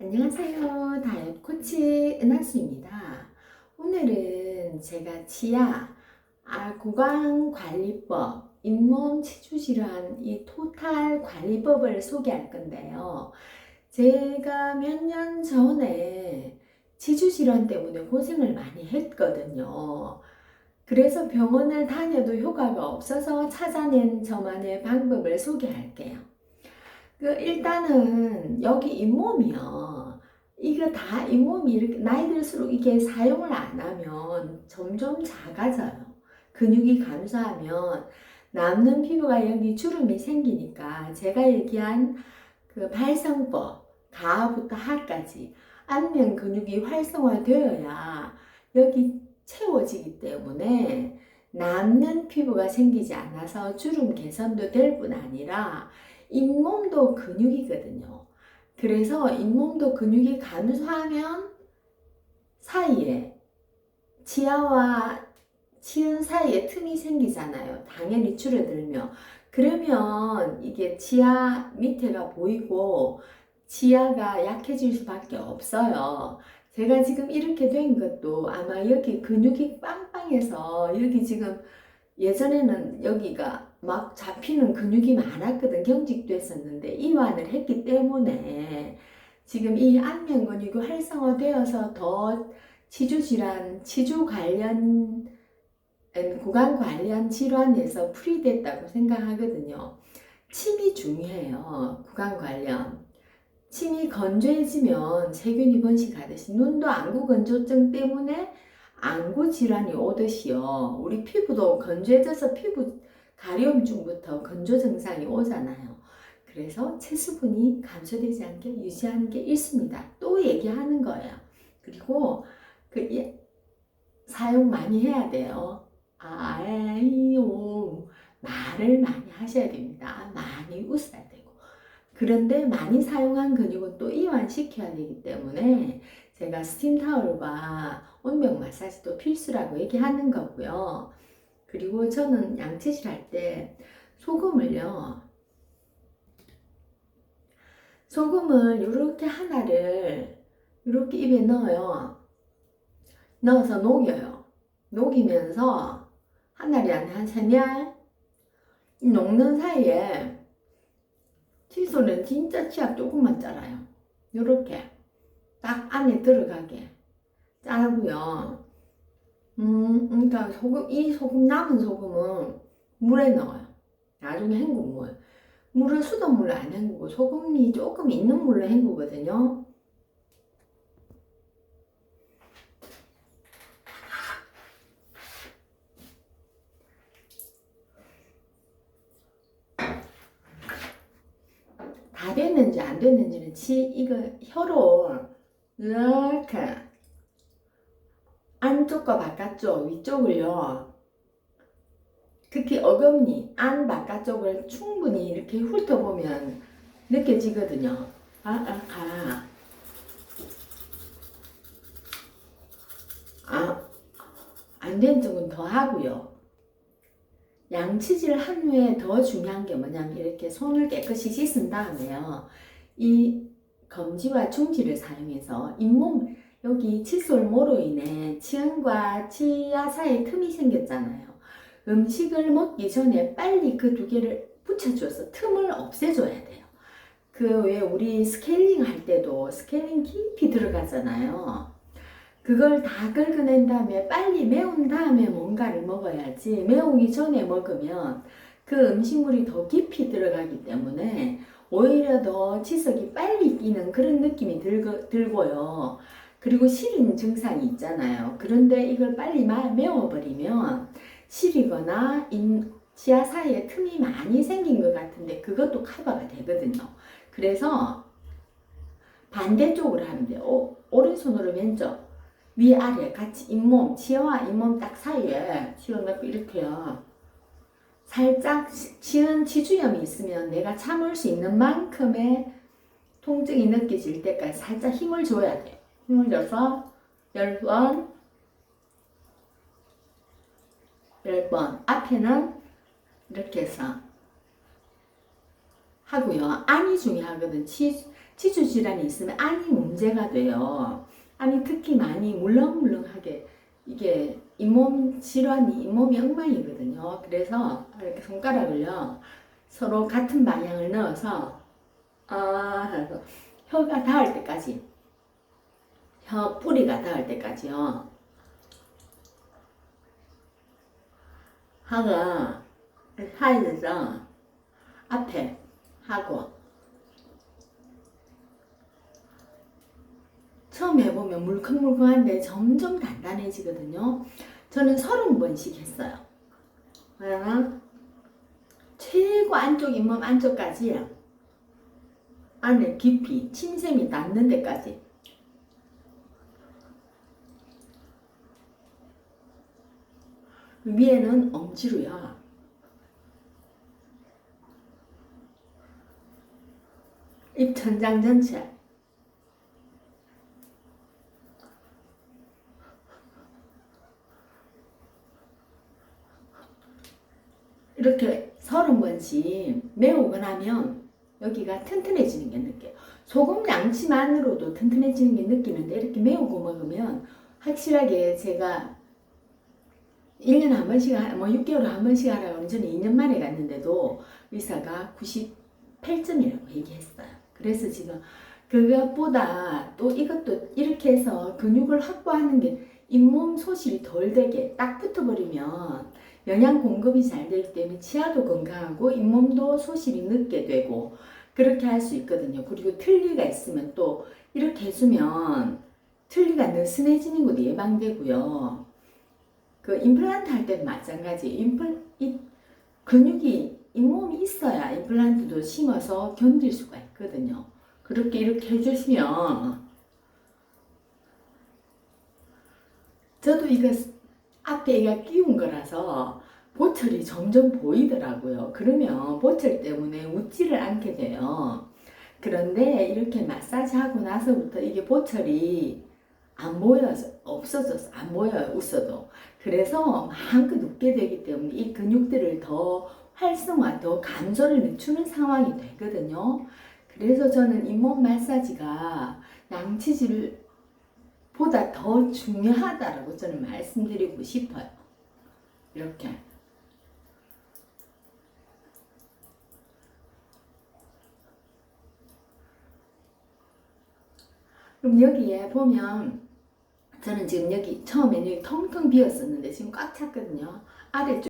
안녕하세요. 다이어트 코치 은하수입니다. 오늘은 제가 치아 아, 구강 관리법, 잇몸 치주 질환 이 토탈 관리법을 소개할 건데요. 제가 몇 년 전에 치주 질환 때문에 고생을 많이 했거든요. 그래서 병원을 다녀도 효과가 없어서 찾아낸 저만의 방법을 소개할게요. 그 일단은 여기 잇몸이요. 이거 다 잇몸이 이렇게 나이 들수록 이게 사용을 안 하면 점점 작아져요. 근육이 감소하면 남는 피부가 여기 주름이 생기니까 제가 얘기한 그 발성법 가부터 하까지 안면 근육이 활성화되어야 여기 채워지기 때문에 남는 피부가 생기지 않아서 주름 개선도 될 뿐 아니라 잇몸도 근육이거든요. 그래서 잇몸도 근육이 감소하면 사이에 치아와 치은 사이에 틈이 생기잖아요. 당연히 줄어들며. 그러면 이게 치아 밑에가 보이고 치아가 약해질 수밖에 없어요. 제가 지금 이렇게 된 것도 아마 여기 근육이 빵빵해서 여기 지금 예전에는 여기가 막 잡히는 근육이 많았거든. 경직도 했었는데 이완을 했기 때문에 지금 이 안면 근육이 활성화되어서 더 치주 질환, 치주 관련 음, 구강 관련 질환에서 풀이됐다고 생각하거든요. 침이 중요해요. 구강 관련. 침이 건조해지면 세균 입원식 하듯이 눈도 안구 건조증 때문에 안구 질환이 오듯이요. 우리 피부도 건조해져서 피부 가려움증부터 건조 증상이 오잖아요. 그래서 체수분이 감소되지 않게 유지하는 게 있습니다. 또 얘기하는 거예요. 그리고 그 예, 사용 많이 해야 돼요. 아이오 말을 많이 하셔야 됩니다. 많이 웃어야 되고. 그런데 많이 사용한 근육은 또 이완시켜야 되기 때문에 제가 스팀 타월과 온병 마사지도 필수라고 얘기하는 거고요. 그리고 저는 양치질 할 때 소금을요. 소금을 이렇게 하나를 이렇게 입에 넣어요. 넣어서 녹여요. 녹이면서 한 알이 안에 한 세네 알 녹는 사이에 칫솔은 진짜 치약 조금만 짜라요. 이렇게 딱 안에 들어가게 짜고요. 음, 그러니까 소금 이 소금 남은 소금은 물에 넣어요. 나중에 물. 물은 수돗물로 안 헹구고 소금이 조금 있는 물로 헹구거든요. 다 됐는지 안 됐는지는 치 이거 혀로 이렇게 안쪽과 바깥쪽 위쪽을요 특히 어금니 안 바깥쪽을 충분히 이렇게 훑어보면 느껴지거든요 아, 아, 가. 아, 안된 쪽은 더 하고요 양치질 한 후에 더 중요한 게 뭐냐면 이렇게 손을 깨끗이 씻은 다음에요. 이 검지와 중지를 사용해서 잇몸 여기 칫솔 모로 인해 치은과 치아 사이에 틈이 생겼잖아요. 음식을 먹기 전에 빨리 그 두 개를 붙여줘서 틈을 없애줘야 돼요. 그 왜 우리 스케일링 할 때도 스케일링 깊이 들어가잖아요. 그걸 다 긁어낸 다음에 빨리 매운 다음에 뭔가를 먹어야지 매우기 전에 먹으면 그 음식물이 더 깊이 들어가기 때문에 오히려 더 치석이 빨리 끼는 그런 느낌이 들고, 들고요. 그리고 시린 증상이 있잖아요. 그런데 이걸 빨리 매워버리면 시리거나 인, 치아 사이에 틈이 많이 생긴 것 같은데 그것도 커버가 되거든요. 그래서 반대쪽으로 하면 돼요. 오, 오른손으로 왼쪽. 위아래 같이 잇몸, 치아와 잇몸 딱 사이에 치워놓고 이렇게요. 살짝 치은 치주염이 있으면 내가 참을 수 있는 만큼의 통증이 느껴질 때까지 살짝 힘을 줘야 돼요. 줘서 10번, 10번. 앞에는 이렇게 해서 하고요. 안이 중요하거든. 치, 치주 질환이 있으면 안이 문제가 돼요. 안이 특히 많이 물렁물렁하게 이게 잇몸 질환이 잇몸이 엉망이거든요. 그래서 이렇게 손가락을요 서로 같은 방향을 넣어서 아 혀가 닿을 때까지 혀 뿌리가 닿을 때까지요. 하가 사이에서 앞에 하고 처음 해보면 물컹물컹한데 점점 단단해지거든요. 저는 서른 번씩 했어요. 그러면 최고 안쪽 잇몸 안쪽까지 안에 깊이 침샘이 닿는 데까지 위에는 엄지로요. 입 천장 전체 이렇게 서른 번씩 메우고 나면 여기가 튼튼해지는 게 느껴요. 소금 양치만으로도 튼튼해지는 게 느끼는데 이렇게 메우고 먹으면 확실하게 제가 1년에 한 번씩, 하- 뭐 6개월에 한 번씩 하라고 전에 2년 만에 갔는데도 의사가 98점이라고 얘기했어요. 그래서 지금 그것보다 또 이것도 이렇게 해서 근육을 확보하는 게 잇몸 소실이 덜 되게 딱 붙어버리면 영양 공급이 잘 되기 때문에 치아도 건강하고 잇몸도 소실이 늦게 되고 그렇게 할 수 있거든요. 그리고 틀니가 있으면 또 이렇게 해주면 틀니가 느슨해지는 것도 예방되고요. 그 임플란트 할 때도 마찬가지. 임플 이 근육이 잇몸이 있어야 임플란트도 심어서 견딜 수가 있거든요. 그렇게 이렇게 해주시면 저도 이거 앞에 이가 끼운 거라서 보철이 점점 보이더라고요. 그러면 보철 때문에 웃지를 않게 돼요. 그런데 이렇게 마사지 하고 나서부터 이게 보철이 안 보여서 없어졌어 안 보여요 웃어도 그래서 마음껏 웃게 되기 때문에 이 근육들을 더 활성화 더 감소를 늦추는 상황이 되거든요. 그래서 저는 잇몸 마사지가 양치질 보다 더 중요하다라고 저는 말씀드리고 싶어요. 이렇게. 그럼 여기에 보면 저는 지금 여기 처음에는 텅텅 비었었는데 지금 꽉 찼거든요. 아래쪽